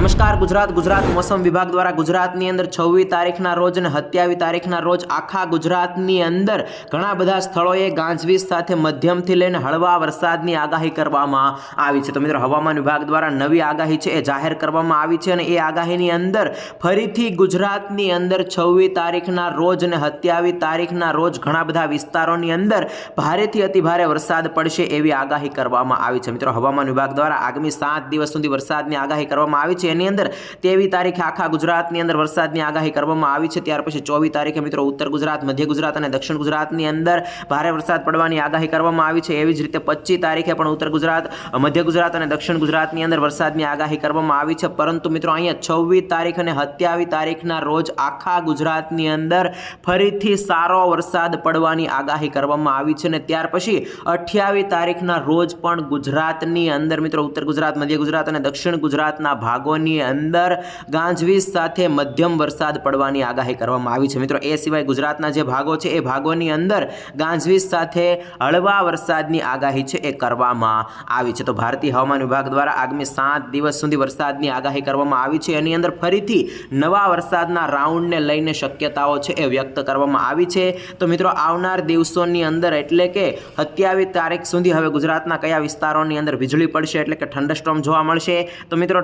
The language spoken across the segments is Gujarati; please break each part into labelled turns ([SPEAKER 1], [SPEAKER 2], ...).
[SPEAKER 1] નમસ્કાર, ગુજરાત ગુજરાત મોસમ વિભાગ દ્વારા ગુજરાતની અંદર છવ્વીસ તારીખના રોજ અને સત્યાવીસ તારીખના રોજ આખા ગુજરાતની અંદર ઘણા બધા સ્થળોએ ગાંજવીજ સાથે મધ્યમથી લઈને હળવા વરસાદની આગાહી કરવામાં આવી છે. તો મિત્રો, હવામાન વિભાગ દ્વારા નવી આગાહી છે, એ જાહેર કરવામાં આવી છે અને એ આગાહીની અંદર ફરીથી ગુજરાતની અંદર છવ્વીસ તારીખના રોજ અને સત્યાવીસ તારીખના રોજ ઘણા બધા વિસ્તારોની અંદર ભારેથી અતિભારે વરસાદ પડશે એવી આગાહી કરવામાં આવી છે. મિત્રો, હવામાન વિભાગ દ્વારા આગામી સાત દિવસ સુધી વરસાદની આગાહી કરવામાં આવી છે. એની અંદર તેવી તારીખે આખા ગુજરાતની અંદર વરસાદની આગાહી કરવામાં આવી છે. ત્યાર પછી ચોવીસ તારીખે મિત્રો ઉત્તર ગુજરાત, મધ્ય ગુજરાત અને દક્ષિણ ગુજરાતની અંદર ભારે વરસાદ પડવાની આગાહી કરવામાં આવી છે. એવી જ રીતે પચીસ તારીખે પણ ઉત્તર ગુજરાત, મધ્ય ગુજરાત અને દક્ષિણ ગુજરાતની અંદર વરસાદની આગાહી કરવામાં આવી છે. પરંતુ મિત્રો અહીંયા છવ્વીસ તારીખ અને સત્યાવીસ તારીખના રોજ આખા ગુજરાતની અંદર ફરીથી સારો વરસાદ પડવાની આગાહી કરવામાં આવી છે અને ત્યાર પછી અઠ્યાવીસ તારીખના રોજ પણ ગુજરાતની અંદર મિત્રો ઉત્તર ગુજરાત, મધ્ય ગુજરાત અને દક્ષિણ ગુજરાતના ભાગોની અંદર ગાંજવીજ સાથે મધ્યમ વરસાદ પડવાની આગાહી કરવામાં આવી છે. મિત્રો, એ સિવાય ગુજરાતના જે ભાગો છે, એ ભાગોની અંદર ગાંજવીજ સાથે હળવા વરસાદની આગાહી છે એ કરવામાં આવી છે. તો ભારતીય હવામાન વિભાગ દ્વારા આગામી સાત દિવસ સુધી વરસાદની આગાહી કરવામાં આવી છે. એની અંદર ફરીથી નવા વરસાદના રાઉન્ડને લઈને શક્યતાઓ છે એ વ્યક્ત કરવામાં આવી છે. તો મિત્રો, આવનાર દિવસોની અંદર એટલે કે સત્યાવીસ તારીખ સુધી હવે ગુજરાતના કયા વિસ્તારોની અંદર વીજળી પડશે એટલે કે ઠંડસ્ટ્રોમ જોવા મળશે? તો મિત્રો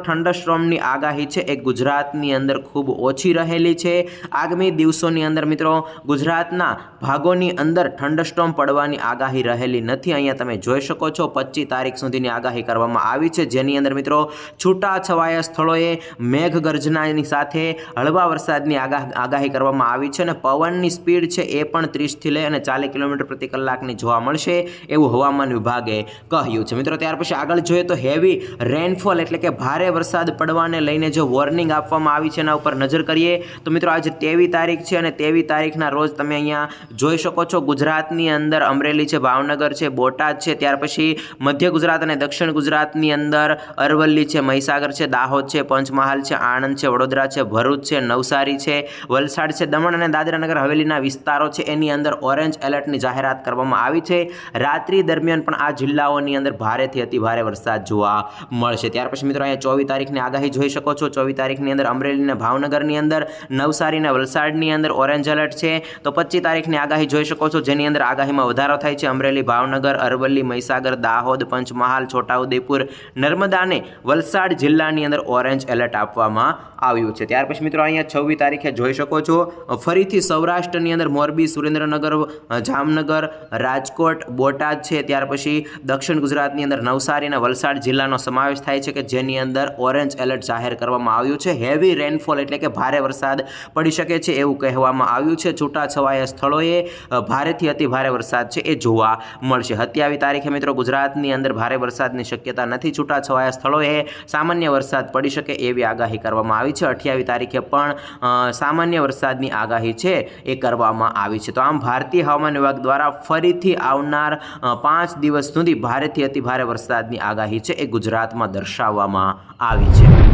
[SPEAKER 1] થંડરસ્ટોર્મની આગાહી છે એ ગુજરાતની અંદર ખૂબ ઓછી રહેલી છે. આગામી દિવસોની અંદર મિત્રો ગુજરાતના ભાગોની અંદર થંડરસ્ટોર્મ પડવાની આગાહી રહેલી નથી. અહીંયા તમે જોઈ શકો છો પચીસ તારીખ સુધીની આગાહી કરવામાં આવી છે. જેની અંદર મિત્રો છૂટા છવાયા સ્થળોએ મેઘગર્જનાની સાથે હળવા વરસાદની આગાહ કરવામાં આવી છે અને પવનની સ્પીડ છે એ પણ ત્રીસથી લઈ અને ચાલીસ કિલોમીટર પ્રતિ કલાકની જોવા મળશે એવું હવામાન વિભાગે કહ્યું છે. મિત્રો ત્યાર પછી આગળ જોઈએ તો હેવી રેનફોલ એટલે કે ભારે વરસાદ પડવાને લઈને જે વોર્નિંગ આપવામાં આવી છે એના ઉપર નજર કરીએ, તો મિત્રો આજે તેવી તારીખ છે અને તેવી તારીખના રોજ તમે અહીંયા જોઈ શકો છો ગુજરાતની અંદર અમરેલી છે, ભાવનગર છે, બોટાદ છે, ત્યાર પછી મધ્ય ગુજરાત અને દક્ષિણ ગુજરાતની અંદર અરવલ્લી છે, મહીસાગર છે, દાહોદ છે, પંચમહાલ છે, આણંદ છે, વડોદરા છે, ભરૂચ છે, નવસારી છે, વલસાડ છે, દમણ અને દાદરાનગર હવેલીના વિસ્તારો છે, એની અંદર ઓરેન્જ એલર્ટની જાહેરાત કરવામાં આવી છે. રાત્રિ દરમિયાન પણ આ જિલ્લાઓની અંદર ભારેથી અતિ ભારે વરસાદ જોવા મળશે. ત્યાર પછી મિત્રો અહીંયા ચોવીસ તારીખની આગાહી જોઈ શકો છો ચોવીસ તારીખની અંદર અમરેલી અને ભાવનગરની અંદર નવસારી અને વલસાડની અંદર ઓરેન્જ એલર્ટ છે. તો પચીસ તારીખની આગાહી જોઈ શકો છો, જેની અંદર આગાહીમાં વધારો થાય છે. અમરેલી, ભાવનગર, અરવલ્લી, મહીસાગર, દાહોદ, પંચમહાલ, છોટાઉદેપુર, નર્મદા અને વલસાડ જિલ્લાની અંદર ઓરેન્જ એલર્ટ આપવામાં આવ્યું છે. ત્યાર પછી મિત્રો અહીંયા છવ્વીસ તારીખે જોઈ શકો છો, ફરીથી સૌરાષ્ટ્રની અંદર મોરબી, સુરેન્દ્રનગર, જામનગર, રાજકોટ, બોટાદ છે. ત્યાર પછી દક્ષિણ ગુજરાતની અંદર નવસારી અને વલસાડ જિલ્લાનો સમાવેશ થાય છે કે જેની અંદર ઓરેન્જ એલર્ટ જાહેર કરવામાં આવ્યું છે. હેવી રેનફોલ એટલે કે ભારે વરસાદ પડી શકે છે એવું કહેવામાં આવ્યું છે. છૂટાછવાયા સ્થળોએ ભારેથી અતિ ભારે વરસાદ છે એ જોવા મળશે. સત્યાવીસ તારીખે મિત્રો ગુજરાતની અંદર ભારે વરસાદની શક્યતા નથી. છૂટાછવાયા સ્થળોએ સામાન્ય વરસાદ પડી શકે એવી આગાહી કરવામાં આવી છે. અઠ્યાવી તારીખે પણ સામાન્ય વરસાદની આગાહી છે એ કરવામાં આવી છે. તો આમ ભારતીય હવામાન વિભાગ દ્વારા ફરીથી આવનાર પાંચ દિવસ સુધી ભારેથી અતિ ભારે વરસાદની આગાહી છે એ ગુજરાતમાં દર્શાવવામાં આવી છે.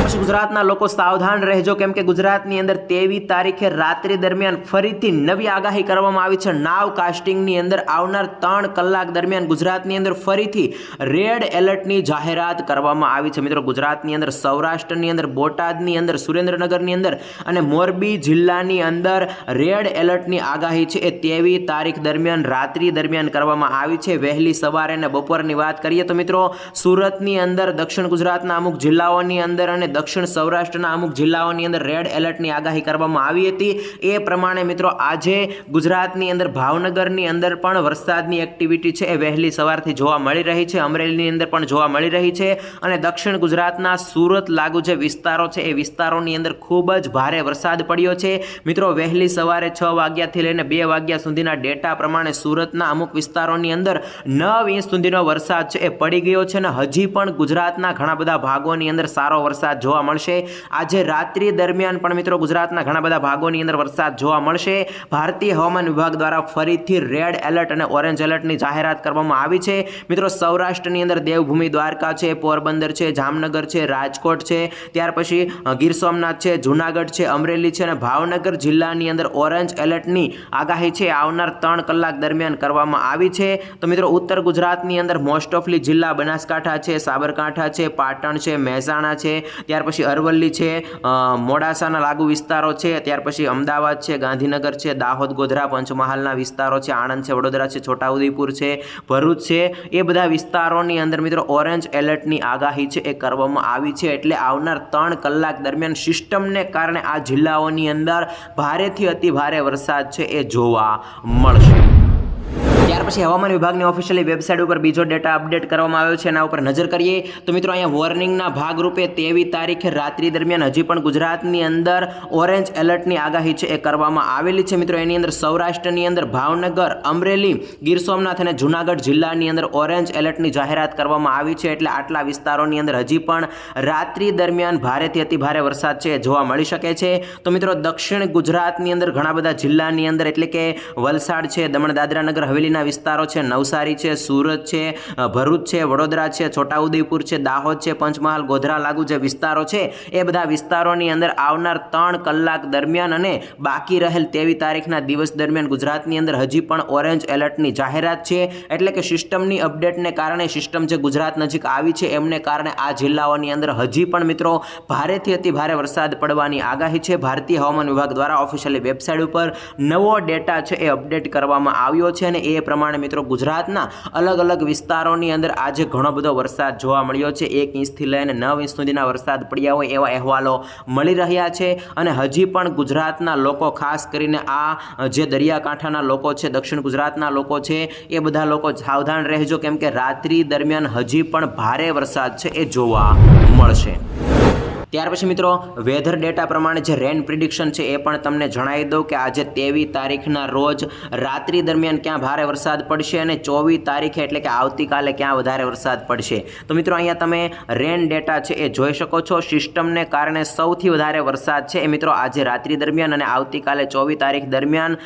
[SPEAKER 1] પછી ગુજરાતના લોકો સાવધાન રહેજો. કેમ કે ગુજરાતની અંદર તેવી તારીખે રાત્રિ દરમિયાન ફરીથી નવી આગાહી કરવામાં આવી છે. નાવ કાસ્ટિંગની અંદર આવનાર ત્રણ કલાક દરમિયાન ગુજરાતની અંદર ફરીથી રેડ એલર્ટની જાહેરાત કરવામાં આવી છે. મિત્રો, ગુજરાતની અંદર, સૌરાષ્ટ્રની અંદર, બોટાદની અંદર, સુરેન્દ્રનગરની અંદર અને મોરબી જિલ્લાની અંદર રેડ એલર્ટની આગાહી છે. એ તેવી તારીખ દરમિયાન, રાત્રિ દરમિયાન કરવામાં આવી છે. વહેલી સવારે અને બપોરની વાત કરીએ તો મિત્રો, સુરતની અંદર, દક્ષિણ ગુજરાતના અમુક જિલ્લાઓની અંદર અને દક્ષિણ સૌરાષ્ટ્રના અમુક જિલ્લાઓની અંદર રેડ એલર્ટની આગાહી કરવામાં આવી હતી. એ પ્રમાણે મિત્રો આજે ગુજરાતની અંદર ભાવનગરની અંદર પણ વરસાદની એક્ટિવિટી છે એ વહેલી સવારથી જોવા મળી રહી છે. અમરેલીની અંદર પણ જોવા મળી રહી છે અને દક્ષિણ ગુજરાતના સુરત લાગુ જે વિસ્તારો છે એ વિસ્તારોની અંદર ખૂબ જ ભારે વરસાદ પડ્યો છે. મિત્રો વહેલી સવારે છ વાગ્યાથી લઈને બે વાગ્યા સુધીના ડેટા પ્રમાણે સુરતના અમુક વિસ્તારોની અંદર નવ ઇંચ સુધીનો વરસાદ છે એ પડી ગયો છે અને હજી પણ ગુજરાતના ઘણા બધા ભાગોની અંદર સારો વરસાદ જોવા મળશે. આજે રાત્રિ દરમિયાન પણ મિત્રો ગુજરાતના ઘણા બધા ભાગોની અંદર વરસાદ જોવા મળશે. ભારતીય હવામાન વિભાગ દ્વારા ફરીથી રેડ એલર્ટ અને ઓરેન્જ એલર્ટની જાહેરાત કરવામાં આવી છે. મિત્રો સૌરાષ્ટ્રની અંદર દેવભૂમિ દ્વારકા છે, પોરબંદર છે, જામનગર છે, રાજકોટ છે. ત્યાર પછી ગીર સોમનાથ છે, જુનાગઢ છે, અમરેલી છે અને ભાવનગર જિલ્લાની અંદર ઓરેન્જ એલર્ટની આગાહી છે. આવનાર ત્રણ કલાક દરમિયાન કરવામાં આવી છે. તો મિત્રો ઉત્તર ગુજરાતની અંદર મોસ્ટ ઓફલી જિલ્લા બનાસકાંઠા છે, સાબરકાંઠા છે, પાટણ છે, મહેસાણા છે. ત્યાર પછી અરવલ્લી છે મોડાસાના લાગુ વિસ્તારો છે, ત્યાર પછી અમદાવાદ છે, ગાંધીનગર છે, દાહોદ, ગોધરા, પંચમહાલના વિસ્તારો છે, આણંદ છે, વડોદરા છે, છોટાઉદેપુર છે, ભરૂચ છે, એ બધા વિસ્તારોની અંદર મિત્રો ઓરેન્જ એલર્ટની આગાહી છે, એ કરવામાં આવી છે, એટલે આવનાર ત્રણ કલાક દરમિયાન સિસ્ટમને કારણે આ જિલ્લાઓની અંદર ભારેથી અતિ ભારે વરસાદ છે, એ જોવા મળશે. ત્યાર પછી હવામાન વિભાગની ઓફિશિયલી વેબસાઇટ ઉપર બીજો ડેટા અપડેટ કરવામાં આવ્યો છે. એના ઉપર નજર કરીએ તો મિત્રો અહીંયા વોર્નિંગના ભાગરૂપે તેવી તારીખે રાત્રિ દરમિયાન હજી પણ ગુજરાતની અંદર ઓરેન્જ એલર્ટની આગાહી છે એ કરવામાં આવેલી છે. મિત્રો એની અંદર સૌરાષ્ટ્રની અંદર ભાવનગર, અમરેલી, ગીર સોમનાથ અને જુનાગઢ જિલ્લાની અંદર ઓરેન્જ એલર્ટની જાહેરાત કરવામાં આવી છે. એટલે આટલા વિસ્તારોની અંદર હજી પણ રાત્રિ દરમિયાન ભારેથી અતિ ભારે વરસાદ છે જોવા મળી શકે છે. તો મિત્રો દક્ષિણ ગુજરાતની અંદર ઘણા બધા જિલ્લાની અંદર એટલે કે વલસાડ છે, દમણ, દાદરા નગર હવેલીના વિસ્તારો છે, નવસારી છે, સુરત છે ભરૂચ છે, વડોદરા છે, છોટાઉદેપુર છે, દાહોદ છે, પંચમહાલ, ગોધરા લાગુ જે વિસ્તારો છે, એ બધા વિસ્તારોની અંદર આવનાર ત્રણ કલાક દરમિયાન અને બાકી રહેલ તેવી તારીખના દિવસ દરમિયાન ગુજરાતની અંદર હજી પણ ઓરેન્જ એલર્ટની જાહેરાત છે. એટલે કે સિસ્ટમની અપડેટને કારણે સિસ્ટમ જે ગુજરાત નજીક આવી છે, એમને કારણે આ જિલ્લાઓની અંદર હજી પણ મિત્રો ભારેથી અતિ ભારે વરસાદ પડવાની આગાહી છે. ભારતીય હવામાન વિભાગ દ્વારા ઓફિશિયલી વેબસાઇટ ઉપર નવો ડેટા છે, એ અપડેટ કરવામાં આવ્યો છે અને એ પ્રમાણે મિત્રો ગુજરાતના અલગ અલગ વિસ્તારોની અંદર આજે ઘણો બધો વરસાદ જોવા મળ્યો છે. એક ઇંચથી લઈને નવ ઇંચ સુધીના વરસાદ પડ્યા હોય એવા અહેવાલો મળી રહ્યા છે અને હજી પણ ગુજરાતના લોકો ખાસ કરીને આ જે દરિયાકાંઠાના લોકો છે, દક્ષિણ ગુજરાતના લોકો છે, એ બધા લોકો સાવધાન રહેજો. કેમ કે રાત્રિ દરમિયાન હજી પણ ભારે વરસાદ છે, એ જોવા મળશે. ત્યાર પછી મિત્રો વેધર ડેટા પ્રમાણે જે રેન પ્રિડિક્શન છે એ પણ તમને જણાવી દઉં કે આજે તેવી તારીખના રોજ રાત્રિ દરમિયાન ક્યાં ભારે વરસાદ પડશે અને ચોવીસ તારીખે એટલે કે આવતીકાલે ક્યાં વધારે વરસાદ પડશે. તો મિત્રો, અહીંયા તમે રેન ડેટા છે એ જોઈ શકો છો. સિસ્ટમને કારણે સૌથી વધારે વરસાદ છે એ મિત્રો આજે રાત્રિ દરમિયાન અને આવતીકાલે ચોવીસ તારીખ દરમિયાન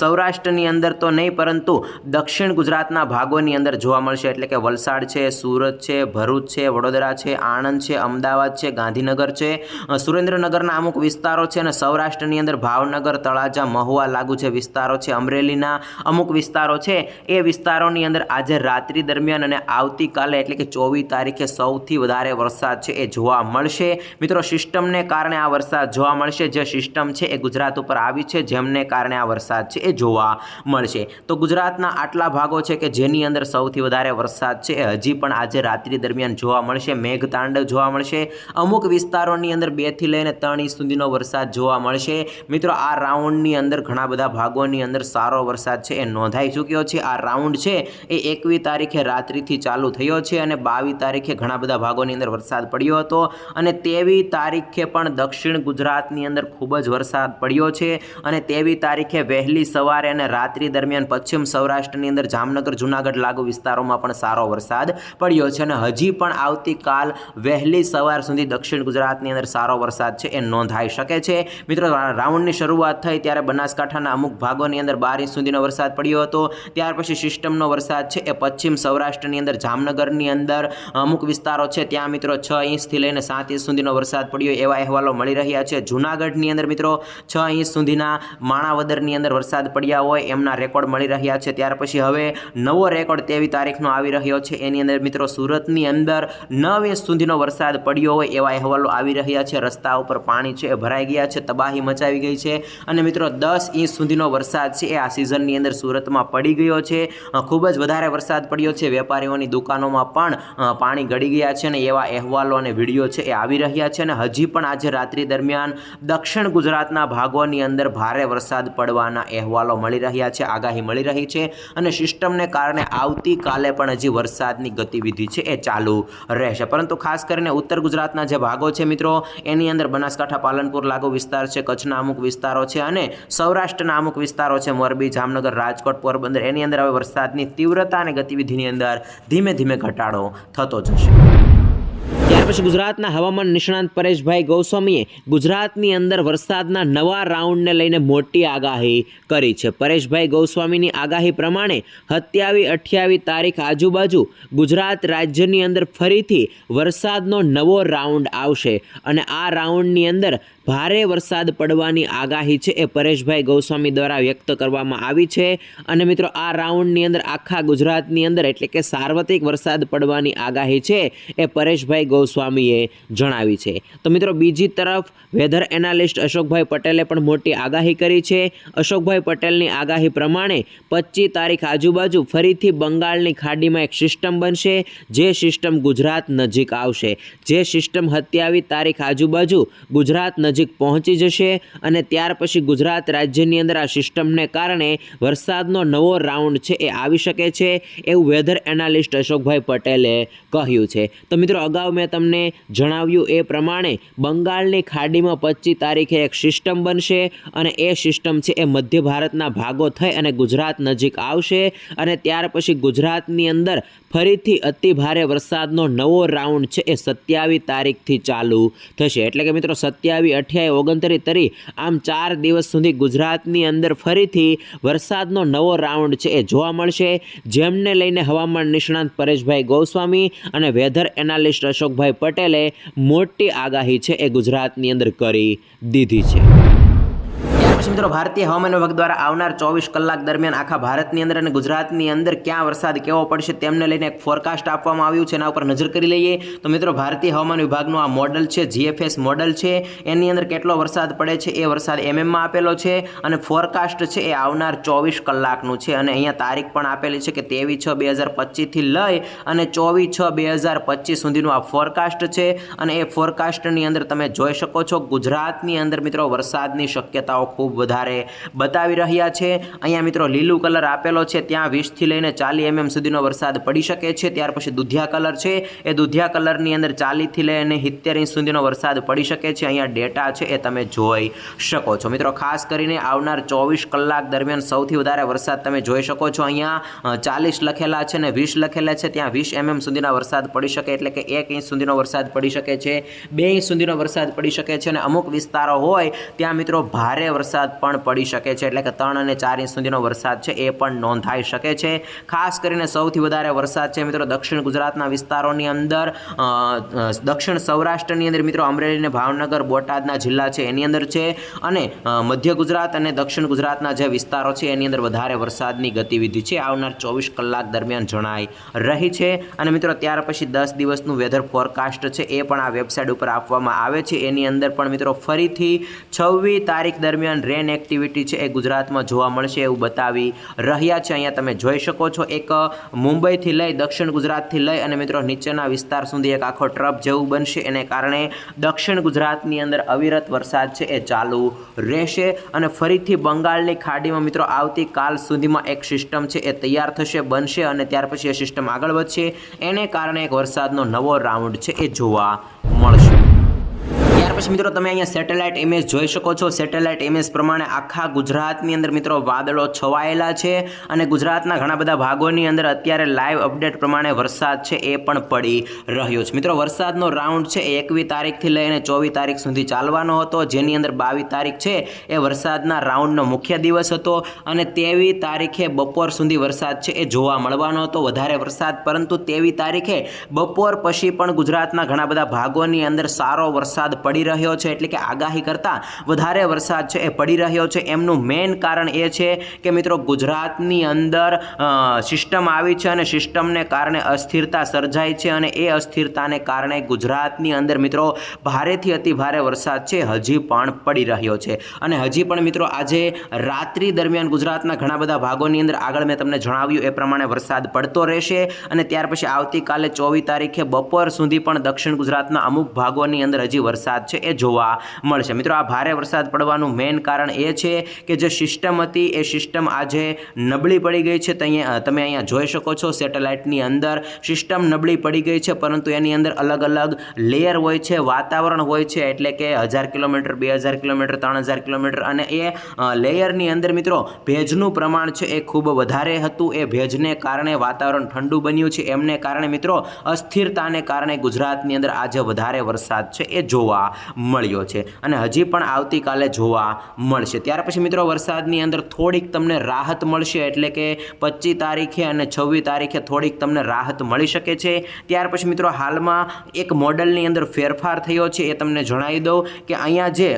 [SPEAKER 1] સૌરાષ્ટ્રની અંદર તો નહીં, પરંતુ દક્ષિણ ગુજરાતના ભાગોની અંદર જોવા મળશે. એટલે કે વલસાડ છે, સુરત છે, ભરૂચ છે, વડોદરા છે, આણંદ છે, અમદાવાદ છે, ગાંધીનગર છે. સુરેન્દ્રનગરના અમુક વિસ્તારો છે અને સૌરાષ્ટ્રની અંદર ભાવનગર, તળાજા, મહુવા લાગુ જે વિસ્તારો છે. અમરેલીના અમુક વિસ્તારો છે. એ વિસ્તારોની અંદર આજે રાત્રિ દરમિયાન અને આવતીકાલે એટલે કે ચોવીસ તારીખે સૌથી વધારે વરસાદ છે એ જોવા મળશે. મિત્રો, સિસ્ટમને કારણે આ વરસાદ જોવા મળશે. જે સિસ્ટમ છે એ ગુજરાત ઉપર આવી છે, જેમને કારણે આ વરસાદ છે એ જોવા મળશે. તો ગુજરાતના આટલા ભાગો છે કે જેની અંદર સૌથી વધારે વરસાદ છે એ હજી પણ આજે રાત્રિ દરમિયાન જોવા મળશે. મેઘતાંડવ જોવા મળશે. અમુક વિસ્તારોની અંદર બેથી લઈને ત્રણ ઇંચ સુધીનો વરસાદ જોવા મળશે. મિત્રો, આ રાઉન્ડની અંદર ઘણા બધા ભાગોની અંદર સારો વરસાદ છે એ નોંધાઈ ચૂક્યો છે. આ રાઉન્ડ છે એ એકવી તારીખે રાત્રિથી ચાલુ થયો છે અને બાવીસ તારીખે ઘણા બધા ભાગોની અંદર વરસાદ પડ્યો હતો અને તેવી તારીખે પણ દક્ષિણ ગુજરાતની અંદર ખૂબ જ વરસાદ પડ્યો છે અને તેવી તારીખે વહેલી સવારે અને રાત્રિ દરમિયાન પશ્ચિમ સૌરાષ્ટ્રની અંદર જામનગર, જુનાગઢ લાગુ વિસ્તારોમાં પણ સારો વરસાદ પડ્યો છે અને હજી પણ આવતીકાલ વહેલી સવાર સુધી દક્ષિણ ગુજરાતની અંદર સારો વરસાદ છે એ નોંધાઈ શકે છે. મિત્રો રાઉન્ડની શરૂઆત થઈ ત્યારે બનાસકાંઠાના અમુક ભાગોની અંદર બાર ઇંચ સુધીનો વરસાદ પડ્યો હતો. ત્યાર પછી સિસ્ટમનો વરસાદ છે એ પશ્ચિમ સૌરાષ્ટ્રની અંદર જામનગરની અંદર અમુક વિસ્તારો છે ત્યાં મિત્રો છ ઇંચથી લઈને સાત ઇંચ સુધીનો વરસાદ પડ્યો એવા અહેવાલો મળી રહ્યા છે. જુનાગઢની અંદર મિત્રો છ ઇંચ સુધીના માણાવદરની અંદર વરસાદ પડ્યા હોય એમના રેકોર્ડ મળી રહ્યા છે. ત્યાર પછી હવે નવો રેકોર્ડ તેવી તારીખનો આવી રહ્યો છે. એની અંદર મિત્રો સુરતની અંદર નવ ઇંચ સુધીનો વરસાદ પડ્યો હોય એવા અહેવાલો આવી રહ્યા છે, રસ્તા ઉપર પાણી છે, એ ભરાઈ ગયા છે, તબાહી મચાવી ગઈ છે. અને મિત્રો, દસ ઇંચ સુધીનો વરસાદ છે, એ આ સિઝનની અંદર સુરતમાં પડી ગયો છે. ખૂબ જ વધારે વરસાદ પડ્યો છે. વેપારીઓની દુકાનોમાં પણ પાણી ગળી ગયા છે અને એવા અહેવાલો અને વીડિયો છે, એ આવી રહ્યા છે. અને હજી પણ આજે રાત્રિ દરમિયાન દક્ષિણ ગુજરાતના ભાગોની અંદર ભારે વરસાદ પડવાના અહેવાલો મળી રહ્યા છે, આગાહી મળી રહી છે. અને સિસ્ટમને કારણે આવતીકાલે પણ હજી વરસાદની ગતિવિધિ છે, એ ચાલુ રહેશે. પરંતુ ખાસ કરીને ઉત્તર ગુજરાતના જે ભાગો છે મિત્રો. એની અંદર બનાસકાંઠા પાલનપુર લાગુ વિસ્તાર છે, કચ્છના અમુક વિસ્તારો છે અને સૌરાષ્ટ્રના અમુક વિસ્તારો છે, મોરબી, જામનગર, રાજકોટ, પોરબંદર. એની અંદર હવે વરસાદની તીવ્રતા અને ગતિવિધિની અંદર ધીમે ધીમે ઘટાડો થતો જશે. પછી ગુજરાતના હવામાન નિષ્ણાંત પરેશભાઈ ગૌસ્વામીએ ગુજરાતની અંદર વરસાદના નવા રાઉન્ડને લઈને મોટી આગાહી કરી છે. પરેશભાઈ ગૌસ્વામીની આગાહી પ્રમાણે સત્યાવી અઠ્યાવી તારીખ આજુબાજુ ગુજરાત રાજ્યની અંદર ફરીથી વરસાદનો નવો રાઉન્ડ આવશે અને આ રાઉન્ડની અંદર ભારે વરસાદ પડવાની આગાહી છે એ પરેશભાઈ ગૌસ્વામી દ્વારા વ્યક્ત કરવામાં આવી છે. અને મિત્રો, આ રાઉન્ડની અંદર આખા ગુજરાતની અંદર એટલે કે સાર્વત્રિક વરસાદ પડવાની આગાહી છે એ પરેશભાઈ ગૌસ્વામીએ જણાવી છે. તો મિત્રો, બીજી તરફ વેધર એનાલિસ્ટ અશોકભાઈ પટેલે પણ મોટી આગાહી કરી છે. અશોકભાઈ પટેલની આગાહી પ્રમાણે પચીસ તારીખ આજુબાજુ ફરીથી બંગાળની ખાડીમાં એક સિસ્ટમ બનશે. જે સિસ્ટમ ગુજરાત નજીક આવશે. જે સિસ્ટમ સત્યાવીસ તારીખ આજુબાજુ ગુજરાત નજીક પહોંચી જશે અને ત્યાર પછી ગુજરાત રાજ્યની અંદર આ સિસ્ટમને કારણે વરસાદનો નવો રાઉન્ડ છે એ આવી શકે છે એવું વેધર એનાલિસ્ટ અશોકભાઈ પટેલે કહ્યું છે. તો મિત્રો, અગાઉ મેં તમને જણાવ્યું એ પ્રમાણે બંગાળની ખાડીમાં પચીસ તારીખે એક સિસ્ટમ બનશે અને એ સિસ્ટમ છે એ મધ્ય ભારતના ભાગો થઈ અને ગુજરાત નજીક આવશે અને ત્યાર પછી ગુજરાતની અંદર ફરીથી અતિ ભારે વરસાદનો નવો રાઉન્ડ છે એ સત્યાવીસ તારીખથી ચાલુ થશે. એટલે કે મિત્રો, સત્યાવીસ અઠ્યાવીસ, ઓગણત્રીસ તરી આમ ચાર દિવસ સુધી ગુજરાતની અંદર ફરીથી વરસાદનો નવો રાઉન્ડ છે એ જોવા મળશે. જેમને લઈને હવામાન નિષ્ણાંત પરેશભાઈ ગોસ્વામી અને વેધર એનાલિસ્ટ અશોકભાઈ પટેલે મોટી આગાહી છે એ ગુજરાતની અંદર કરી દીધી છે. પછી મિત્રો, ભારતીય હવામાન વિભાગ દ્વારા આવનાર ચોવીસ કલાક દરમિયાન આખા ભારતની અંદર અને ગુજરાતની અંદર ક્યાં વરસાદ કેવો પડશે તેમને લઈને એક ફોરકાસ્ટ આપવામાં આવ્યું છે. એના ઉપર નજર કરી લઈએ તો મિત્રો, ભારતીય હવામાન વિભાગનું આ મોડલ છે જીએફએસ મોડલ છે. એની અંદર કેટલો વરસાદ પડે છે એ વરસાદ એમએમમાં આપેલો છે અને ફોરકાસ્ટ છે એ આવનાર ચોવીસ કલાકનું છે. અને અહીંયા તારીખ પણ આપેલી છે કે ત્રેવીસ છ બે હજાર પચીસથી લઈ અને ચોવીસ છ બે હજાર પચીસ સુધીનું આ ફોરકાસ્ટ છે. અને એ ફોરકાસ્ટની અંદર તમે જોઈ શકો છો, ગુજરાતની અંદર મિત્રો, વરસાદની શક્યતાઓ ખૂબ વધારે બતાવી રહ્યા છે. અહીંયા મિત્રો લીલું કલર આપેલો છે. ત્યાં વીસથી લઈને ચાલી એમએમ સુધીનો વરસાદ પડી શકે છે. ત્યાર પછી દુધિયા કલર છે. એ દુધિયા કલરની અંદર ચાલીથી લઈને સિત્તેર ઇંચ સુધીનો વરસાદ પડી શકે છે. અહીંયા ડેટા છે એ તમે જોઈ શકો છો. મિત્રો ખાસ કરીને આવનાર ચોવીસ કલાક દરમિયાન સૌથી વધારે વરસાદ તમે જોઈ શકો છો. અહીંયા ચાલીસ લખેલા છે ને વીસ લખેલા છે. ત્યાં વીસ એમએમ સુધીના વરસાદ પડી શકે એટલે કે એક ઇંચ સુધીનો વરસાદ પડી શકે છે. બે ઇંચ સુધીનો વરસાદ પડી શકે છે અને અમુક વિસ્તારો હોય ત્યાં મિત્રો ભારે વરસાદ પણ પડી શકે છે. એટલે કે ત્રણ અને ચાર ઇંચ સુધીનો વરસાદ છે, એ પણ નોંધાઈ શકે છે. ખાસ કરીને સૌથી વધારે વરસાદ છે મિત્રો દક્ષિણ ગુજરાતના વિસ્તારોની અંદર. દક્ષિણ સૌરાષ્ટ્રની અંદર મિત્રો અમરેલી અને ભાવનગર, બોટાદના જિલ્લા છે એની અંદર છે. અને મધ્ય ગુજરાત અને દક્ષિણ ગુજરાતના જે વિસ્તારો છે એની અંદર વધારે વરસાદની ગતિવિધિ છે. આવનાર ચોવીસ કલાક દરમિયાન જણાઈ રહી છે. અને મિત્રો ત્યાર પછી દસ દિવસનું વેધર ફોરકાસ્ટ છે, એ પણ આ વેબસાઇટ ઉપર આપવામાં આવે છે. એની અંદર પણ મિત્રો ફરીથી છવ્વીસ તારીખ દરમિયાન રેન એક્ટિવિટી છે એ ગુજરાતમાં જોવા મળશે એવું બતાવી રહ્યા છે. અહીંયા તમે જોઈ શકો છો એક મુંબઈથી લઈ દક્ષિણ ગુજરાતથી લઈ અને મિત્રો નીચેના વિસ્તાર સુધી એક આખો ટ્રપ જેવું બનશે. એને કારણે દક્ષિણ ગુજરાતની અંદર અવિરત વરસાદ છે એ ચાલુ રહેશે. અને ફરીથી બંગાળની ખાડીમાં મિત્રો આવતીકાલ સુધીમાં એક સિસ્ટમ છે એ તૈયાર થશે, બનશે અને ત્યાર પછી એ સિસ્ટમ આગળ વધશે. એને કારણે એક વરસાદનો નવો રાઉન્ડ છે એ જોવા મળશે. પછી મિત્રો તમે અહીંયા સેટેલાઇટ ઇમેજ જોઈ શકો છો. સેટેલાઇટ ઇમેજ પ્રમાણે આખા ગુજરાતની અંદર મિત્રો વાદળો છવાયેલા છે અને ગુજરાતના ઘણા બધા ભાગોની અંદર અત્યારે લાઈવ અપડેટ પ્રમાણે વરસાદ છે એ પણ પડી રહ્યો છે. મિત્રો વરસાદનો રાઉન્ડ છે એ એકવીસ તારીખથી લઈને ચોવીસ તારીખ સુધી ચાલવાનો હતો. જેની અંદર બાવીસ તારીખ છે એ વરસાદના રાઉન્ડનો મુખ્ય દિવસ હતો અને તેવી તારીખે બપોર સુધી વરસાદ છે એ જોવા મળવાનો હતો. વધારે વરસાદ પરંતુ તેવી તારીખે બપોર પછી પણ ગુજરાતના ઘણા બધા ભાગોની અંદર સારો વરસાદ પડી રહ્યો છે એટલે કે આગાહી કરતાં વધારે વરસાદ છે એ પડી રહ્યો છે. એમનું મેઇન કારણ એ છે કે મિત્રો ગુજરાતની અંદર સિસ્ટમ આવી છે અને સિસ્ટમને કારણે અસ્થિરતા સર્જાય છે અને એ અસ્થિરતાને કારણે ગુજરાતની અંદર મિત્રો ભારેથી અતિ ભારે વરસાદ છે, હજી પણ પડી રહ્યો છે. અને હજી પણ મિત્રો આજે રાત્રિ દરમિયાન ગુજરાતના ઘણા બધા ભાગોની અંદર આગળ મેં તમને જણાવ્યું એ પ્રમાણે વરસાદ પડતો રહેશે અને ત્યાર પછી આવતીકાલે ચોવીસ તારીખે બપોર સુધી પણ દક્ષિણ ગુજરાતના અમુક ભાગોની અંદર હજી વરસાદ છે. એ જોવા મળશે. મિત્રો, આ ભારે વરસાદ પડવાનું મેઇન કારણ એ છે કે જે સિસ્ટમ હતી, એ સિસ્ટમ આજે નબળી પડી ગઈ છે. તમે અહીંયા જોઈ શકો છો સેટેલાઇટની અંદર સિસ્ટમ નબળી પડી ગઈ છે, પરંતુ એની અંદર અલગ અલગ લેયર હોય છે, વાતાવરણ હોય છે, એટલે કે હજાર કિલોમીટર, બે હજાર કિલોમીટર, ત્રણ હજાર કિલોમીટર અને એ લેયરની અંદર મિત્રો, ભેજનું પ્રમાણ છે એ ખૂબ વધારે હતું. એ ભેજને કારણે વાતાવરણ ઠંડુ બન્યું છે. એમને કારણે મિત્રો, અસ્થિરતાને કારણે ગુજરાતની અંદર આજે વધારે વરસાદ છે. એ જોવા મળ્યો છે. અને હજી પણ આવતીકાલે જોવા મળશે. ત્યાર પછી મિત્રો વરસાદની અંદર થોડીક તમને રાહત મળશે, એટલે કે પચીસ તારીખે અને છવ્વીસ તારીખે થોડીક તમને રાહત મળી શકે છે. ત્યાર પછી મિત્રો હાલમાં એક મોડલની અંદર ફેરફાર થયો છે એ તમને જણાવી દઉં કે અહીંયા જે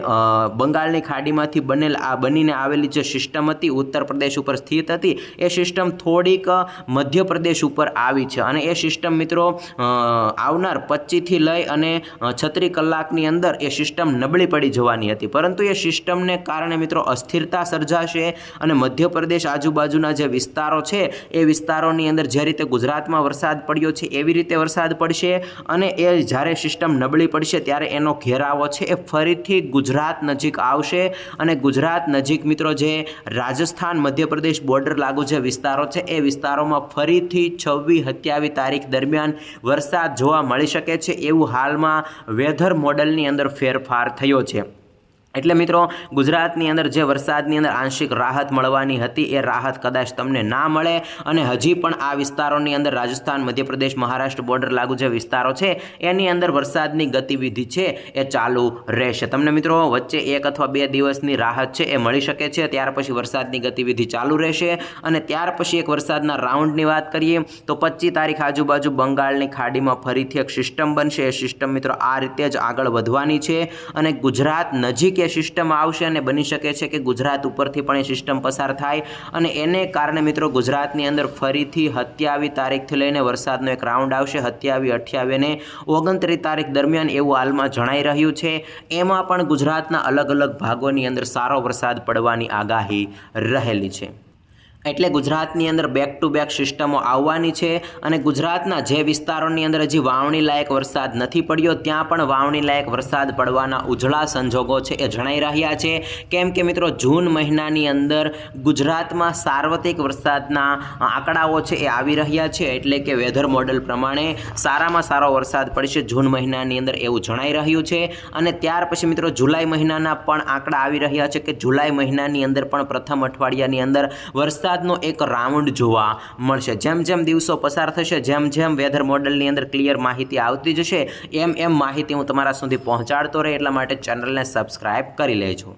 [SPEAKER 1] બંગાળની ખાડીમાંથી બનેલ, આ બનીને આવેલી જે સિસ્ટમ હતી, ઉત્તર પ્રદેશ ઉપર સ્થિત હતી, એ સિસ્ટમ થોડીક મધ્યપ્રદેશ ઉપર આવી છે. અને એ સિસ્ટમ મિત્રો આવનાર પચીસથી લઈ અને છત્રીસ કલાકની અંદર એ સિસ્ટમ નબળી પડી જવાની હતી. પરંતુ એ સિસ્ટમને કારણે મિત્રો અસ્થિરતા સર્જાશે અને મધ્યપ્રદેશ આજુબાજુના જે વિસ્તારો છે, એ વિસ્તારોની અંદર જે રીતે ગુજરાતમાં વરસાદ પડ્યો છે, એવી રીતે વરસાદ પડશે અને એ જ્યારે સિસ્ટમ નબળી પડશે ત્યારે એનો ઘેરાવો છે, એ ફરીથી ગુજરાત નજીક આવશે અને ગુજરાત નજીક મિત્રો જે રાજસ્થાન, મધ્યપ્રદેશ બોર્ડર લાગુ જે વિસ્તારો છે, એ વિસ્તારોમાં ફરીથી છવ્વીસ સત્યાવીસ તારીખ દરમિયાન વરસાદ જોવા મળી શકે છે. એવું હાલમાં વેધર મોડલની અંદર ફેરફાર થયો છે. એટલે મિત્રો, ગુજરાતની અંદર જે વરસાદની અંદર આંશિક રાહત મળવાની હતી, એ રાહત કદાચ તમને ના મળે અને હજી પણ આ વિસ્તારોની અંદર રાજસ્થાન, મધ્યપ્રદેશ, મહારાષ્ટ્ર બોર્ડર લાગુ જે વિસ્તારો છે, એની અંદર વરસાદની ગતિવિધિ છે, એ ચાલુ રહેશે. તમને મિત્રો, વચ્ચે એક અથવા બે દિવસની રાહત છે, એ મળી શકે છે, ત્યાર પછી વરસાદની ગતિવિધિ ચાલુ રહેશે અને ત્યાર પછી એક વરસાદના રાઉન્ડની વાત કરીએ, તો પચીસ તારીખ આજુબાજુ બંગાળની ખાડીમાં ફરીથી એક સિસ્ટમ બનશે. એ સિસ્ટમ મિત્રો આ રીતે જ આગળ વધવાની છે અને ગુજરાત નજીક એ સિસ્ટમ આવશે અને બની શકે છે કે ગુજરાત ઉપરથી પણ એ સિસ્ટમ પસાર થાય અને એને કારણે મિત્રો ગુજરાતની અંદર ફરીથી હત્યાવી તારીખથી લઈને વરસાદનો એક રાઉન્ડ આવશે. હત્યાવી, અઠ્યાવી અને ઓગણત્રીસ તારીખ દરમિયાન એવું હાલમાં જણાઈ રહ્યું છે. એમાં પણ ગુજરાતના અલગ અલગ ભાગોની અંદર સારો વરસાદ પડવાની આગાહી રહેલી છે. એટલે ગુજરાતની અંદર બેક ટુ બેક સિસ્ટમો આવવાની છે અને ગુજરાતના જે વિસ્તારોની અંદર હજી વાવણી લાયક વરસાદ નથી પડ્યો, ત્યાં પણ વાવણી લાયક વરસાદ પડવાના ઉજળા સંજોગો છે એ જણાઈ રહ્યા છે. કેમ કે મિત્રો, જૂન મહિનાની અંદર ગુજરાતમાં સાર્વત્રિક વરસાદના આંકડાઓ છે એ આવી રહ્યા છે એટલે કે વેધર મોડલ પ્રમાણે સારામાં સારો વરસાદ પડશે જૂન મહિનાની અંદર એવું જણાઈ રહ્યું છે. અને ત્યાર પછી મિત્રો, જુલાઈ મહિનાના પણ આંકડા આવી રહ્યા છે કે જુલાઈ મહિનાની અંદર પણ પ્રથમ અઠવાડિયાની અંદર વરસાદનો એક રાઉન્ડ જોવા મળશે. જેમ જેમ દિવસો પસાર થશે, જેમ જેમ વેધર મોડલની અંદર ક્લિયર માહિતી આવતી જશે, એમ એમ માહિતી હું તમારા સુધી પહોંચાડતો રહે. એટલા માટે ચેનલને સબસ્ક્રાઈબ કરી લેજો.